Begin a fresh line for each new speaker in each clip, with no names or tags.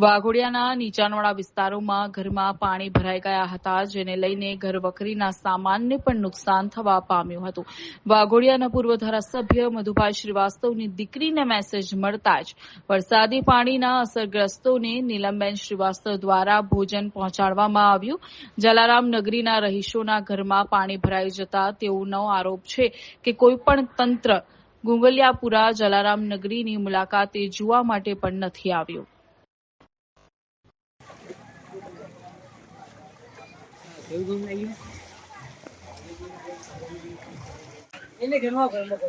વાઘોડિયાના નીચાણવાળા વિસ્તારોમાં ઘરમાં પાણી ભરાઈ ગયા હતા, જેને લઈને ઘરવખરીના સામાનને પણ નુકસાન થવા પામ્યું હતું. વાઘોડિયાના પૂર્વ ધારાસભ્ય મધુભાઈ શ્રીવાસ્તવની દીકરીને મેસેજ મળતા જ વરસાદી પાણીના અસરગ્રસ્તોને નીલમબેન શ્રીવાસ્તવ દ્વારા ભોજન પહોંચાડવામાં આવ્યું. જલારામ નગરીના રહીશોના ઘરમાં પાણી ભરાઈ જતા તેઓનો આરોપ છે કે કોઈપણ તંત્ર ગુંગલિયાપુરા જલારામ નગરીની મુલાકાતે જોવા માટે પણ નથી આવ્યું.
એને ઘરમાં ઘરમાં કરતો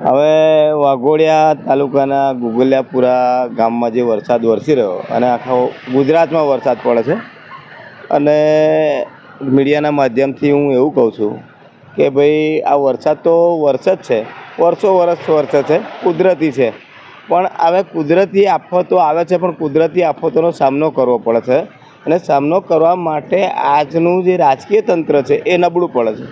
હવે વાઘોડિયા તાલુકાના ગુગલિયાપુરા ગામમાં જે વરસાદ વરસી રહ્યો અને આખા ગુજરાતમાં વરસાદ પડે છે અને મીડિયાના માધ્યમથી હું એવું કહું છું કે ભાઈ આ વરસાદ તો વરસે જ છે. વર્ષો વરસ વરસે છે. કુદરતી છે. પણ હવે કુદરતી આફતો આવે છે પણ કુદરતી આફતોનો સામનો કરવો પડે છે. અને સામનો કરવા માટે આજનું જે રાજકીય તંત્ર છે, એ નબળું પડે છે.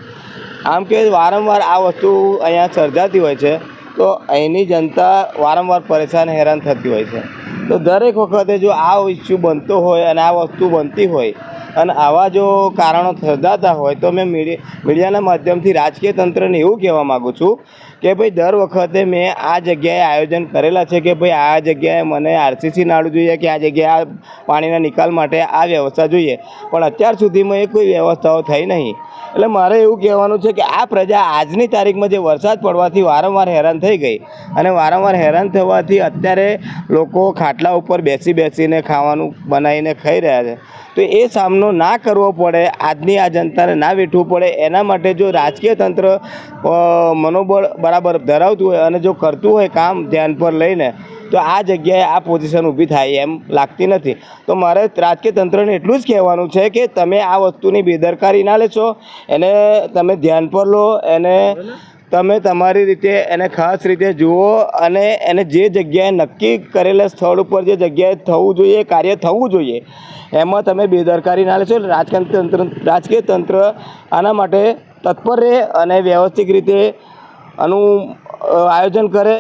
આમ કે વારંવાર આ વસ્તુ અહીંયા સર્જાતી હોય છે, તો અહીંની જનતા વારંવાર પરેશાન હેરાન થતી હોય છે. તો દરેક વખતે જો આ ઇસ્યુ બનતો હોય અને આ વસ્તુ બનતી હોય અને આવા જો કારણો સર્જાતા હોય તો મેં મીડિયા મીડિયાના માધ્યમથી રાજકીય તંત્રને એવું કહેવા માગું છું કે ભાઈ દર વખતે મેં આ જગ્યાએ આયોજન કરેલા છે કે ભાઈ આ જગ્યાએ મને આરસીસી નાળું જોઈએ કે આ જગ્યાએ પાણીના નિકાલ માટે આ વ્યવસ્થા જોઈએ. પણ અત્યાર સુધીમાં એ કોઈ વ્યવસ્થાઓ થઈ નહીં. એટલે મારે એવું કહેવાનું છે કે આ પ્રજા આજની તારીખમાં જે વરસાદ પડવાથી વારંવાર હેરાન થઈ ગઈ અને વારંવાર હેરાન થવાથી અત્યારે લોકો ખાટલા ઉપર બેસી બેસીને ખાવાનું બનાવીને ખાઈ રહ્યા છે. તો એ સામનો ના કરવો પડે, આજની આ જનતાને ના વેઠવું પડે, એના માટે જો રાજકીય તંત્ર મનોબળ બરાબર ધરાવતું હોય અને જો કરતું હોય કામ ધ્યાન પર લઈને, તો આ જગ્યાએ આ પોઝિશન ઊભી થાય એમ લાગતી નથી. તો મારે રાજકીય તંત્રને એટલું જ કહેવાનું છે કે તમે આ વસ્તુની બેદરકારી ના લેશો, એને તમે ધ્યાન પર લો, એને તમે તમારી રીતે એને ખાસ રીતે જુઓ અને એને જે જગ્યાએ નક્કી કરેલા સ્થળ ઉપર જે જગ્યાએ થવું જોઈએ કાર્ય થવું જોઈએ. એમાં તમે બેદરકારી ના લેશો રાજકીય તંત્ર રાજકીય તંત્ર આના માટે તત્પર રહે અને વ્યવસ્થિત રીતે આનું આયોજન કરે.